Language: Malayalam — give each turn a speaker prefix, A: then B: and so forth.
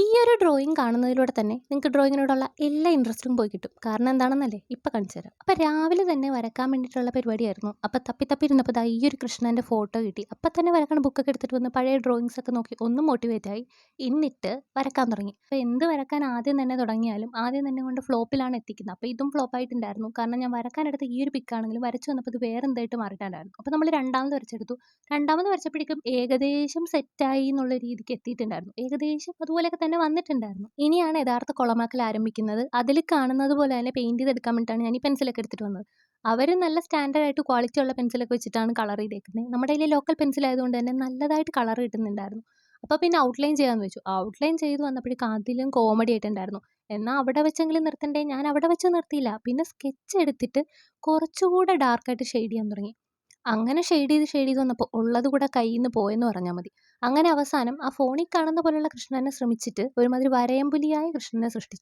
A: ഈ ഒരു ഡ്രോയിങ് കാണുന്നതിലൂടെ തന്നെ നിങ്ങൾക്ക് ഡ്രോയിങ്ങിനോടുള്ള എല്ലാ ഇൻട്രസ്റ്റും പോയി കിട്ടും. കാരണം എന്താണെന്നല്ലേ? ഇപ്പം കാണിച്ചു തരാം. അപ്പം രാവിലെ തന്നെ വരക്കാൻ വേണ്ടിയിട്ടുള്ള പരിപാടിയായിരുന്നു. അപ്പം തപ്പി തപ്പി ഇരുന്നപ്പോൾ ഈ ഒരു കൃഷ്ണന്റെ ഫോട്ടോ കിട്ടി. അപ്പം തന്നെ വരക്കണ ബുക്കൊക്കെ എടുത്തിട്ട് വന്ന് പഴയ ഡ്രോയിങ്സ് ഒക്കെ നോക്കി ഒന്ന് മോട്ടിവേറ്റ് ആയി. എന്നിട്ട് വരക്കാൻ തുടങ്ങി. അപ്പോൾ എന്ത് വരക്കാൻ ആദ്യം തന്നെ തുടങ്ങിയാലും ആദ്യം തന്നെ കൊണ്ട് ഫ്ലോപ്പിലാണ് എത്തിക്കുന്നത്. അപ്പോൾ ഇതും ഫ്ലോപ്പായിട്ടുണ്ടായിരുന്നു കാരണം ഞാൻ വരക്കാനെടുത്ത ഈ ഒരു പിക്കാണെങ്കിലും വരച്ചു വന്നപ്പോൾ ഇത് വേറെ എന്തായിട്ട് മാറിയിട്ടുണ്ടായിരുന്നു. അപ്പോൾ നമ്മൾ രണ്ടാമത് വരച്ചെടുത്തു. രണ്ടാമത് വരച്ചപ്പോഴേക്കും ഏകദേശം സെറ്റായി എന്നുള്ള രീതിക്ക് എത്തിയിട്ടുണ്ടായിരുന്നു. ഏകദേശം അതുപോലെയൊക്കെ തന്നെ വന്നിട്ടുണ്ടായിരുന്നു. ഇനിയാണ് യഥാർത്ഥ കുളമാക്കൽ ആരംഭിക്കുന്നത്. അതിൽ കാണുന്നത് പോലെ തന്നെ പെയിന്റ് ചെയ്തെടുക്കാൻ വേണ്ടിയിട്ടാണ് ഞാൻ ഈ പെൻസിലൊക്കെ എടുത്തിട്ട് വന്നത്. അവർ നല്ല സ്റ്റാൻഡേർഡ് ആയിട്ട് ക്വാളിറ്റി ഉള്ള പെൻസിലൊക്കെ വെച്ചിട്ടാണ് കളർ ചെയ്തേക്കുന്നത്. നമ്മുടെ കയ്യിൽ ലോക്കൽ പെൻസിൽ ആയതുകൊണ്ട് തന്നെ നല്ലതായിട്ട് കളർ കിട്ടുന്നുണ്ടായിരുന്നു. അപ്പോൾ പിന്നെ ഔട്ട്ലൈൻ ചെയ്യാമെന്ന് വെച്ചു. ഔട്ട്ലൈൻ ചെയ്ത് വന്നപ്പോഴേക്കും അതിലും കോമഡി ആയിട്ടുണ്ടായിരുന്നു എന്നാൽ അവിടെ വെച്ചെങ്കിലും നിർത്തണ്ടേ? ഞാൻ അവിടെ വെച്ച് നിർത്തിയില്ല. പിന്നെ സ്കെച്ച് എടുത്തിട്ട് കുറച്ചുകൂടെ ഡാർക്കായിട്ട് ഷെയ്ഡ് ചെയ്യാൻ തുടങ്ങി. അങ്ങനെ ഷെയ്ഡ് ചെയ്ത് ഷെയ്ഡ് ചെയ്ത് വന്നപ്പോൾ ഉള്ളത് കൂടെ കയ്യിൽ നിന്ന് പോയെന്ന് പറഞ്ഞാൽ മതി. അങ്ങനെ അവസാനം ആ ഫോണിൽ കാണുന്ന പോലെയുള്ള കൃഷ്ണനെ ശ്രമിച്ചിട്ട് ഒരുമാതിരി വരയമ്പുലിയായ കൃഷ്ണനെ സൃഷ്ടിച്ചു